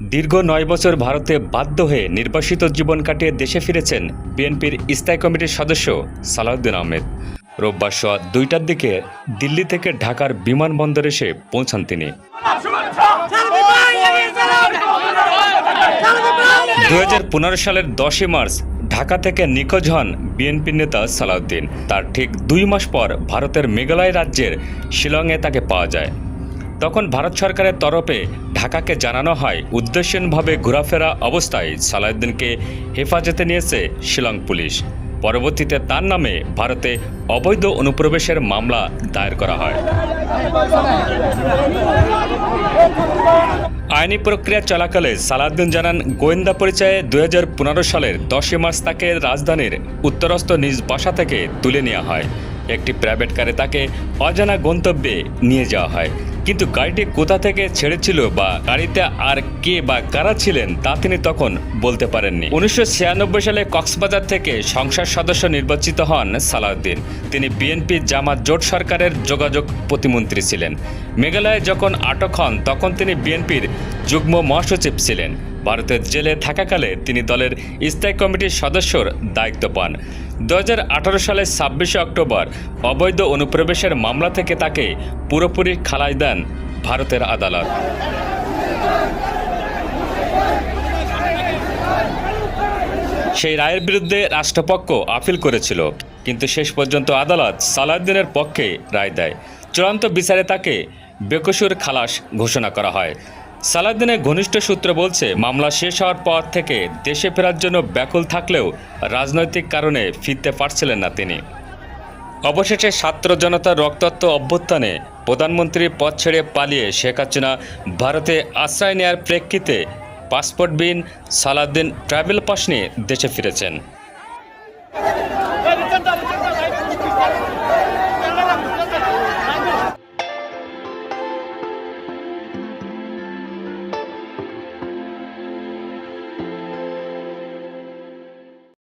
দীর্ঘ নয় বছর ভারতে বাধ্য হয়ে নির্বাসিত জীবন কাটিয়ে দেশে ফিরেছেন বিএনপির স্থায়ী কমিটির সদস্য সালাউদ্দিন আহমেদ। রোববার সোয়া দুইটার দিকে দিল্লি থেকে ঢাকার বিমানবন্দরে এসে পৌঁছান তিনি। দু হাজার পনেরো সালের দশই মার্চ ঢাকা থেকে নিখোঁজ হন বিএনপি নেতা সালাউদ্দিন। তার ঠিক দুই মাস পর ভারতের মেঘালয় রাজ্যের শিলংয়ে তাকে পাওয়া যায়। তখন ভারত সরকারের তরফে ঢাকাকে জানানো হয় উদ্দেশ্যনভাবে ঘোরাফেরা অবস্থায় সালাউদ্দিনকে হেফাজতে নিয়েছে শিলং পুলিশ। পরবর্তীতে তার নামে ভারতে অবৈধ অনুপ্রবেশের মামলা দায়ের করা হয়। আইনি প্রক্রিয়া চলাকালে সালাউদ্দিন জানান, গোয়েন্দা পরিচয়ে দু হাজার পনেরো সালের দশই মার্চ তাকে রাজধানীর উত্তরস্থ নিজ বাসা থেকে তুলে নেওয়া হয়। একটি প্রাইভেট কারে তাকে অজানা গন্তব্যে নিয়ে যাওয়া হয়। কিন্তু গাড়িটি কোথা থেকে ছেড়েছিল বা গাড়িতে আর কে বা কারা ছিলেন তা তিনি তখন বলতে পারেননি। উনিশশো ছিয়ানব্বই সালে কক্সবাজার থেকে সংসদ সদস্য নির্বাচিত হন সালাউদ্দিন। তিনি বিএনপি জামাত জোট সরকারের যোগাযোগ প্রতিমন্ত্রী ছিলেন। মেঘালয়ে যখন আটক হন, তখন তিনি বিএনপির যুগ্ম মহাসচিব ছিলেন। ভারতের জেলে থাকাকালে তিনি দলের স্থায়ী কমিটির সদস্যর দায়িত্ব পান। দু সালের ছাব্বিশে অক্টোবর অবৈধ অনুপ্রবেশের মামলা থেকে তাকে পুরোপুরি খালাস দেন ভারতের আদালত। সেই রায়ের বিরুদ্ধে রাষ্ট্রপক্ষ আপিল করেছিল, কিন্তু শেষ পর্যন্ত আদালত সালাউদ্দিনের পক্ষে রায় দেয়। চূড়ান্ত বিচারে তাকে বেকসুর খালাস ঘোষণা করা হয়। সালাউদ্দিনের ঘনিষ্ঠ সূত্র বলছে, মামলা শেষ হওয়ার পর থেকে দেশে ফেরার জন্য ব্যাকুল থাকলেও রাজনৈতিক কারণে ফিরতে পারছিলেন না তিনি। অবশেষে ছাত্র জনতার রক্তাক্ত অভ্যুত্থানে প্রধানমন্ত্রীর পদ ছেড়ে পালিয়ে শেখ হাসিনা ভারতে আশ্রয় নেওয়ার প্রেক্ষিতে পাসপোর্টবিহীন সালাউদ্দিন ট্রাভেল পাস নিয়ে দেশে ফিরেছেন।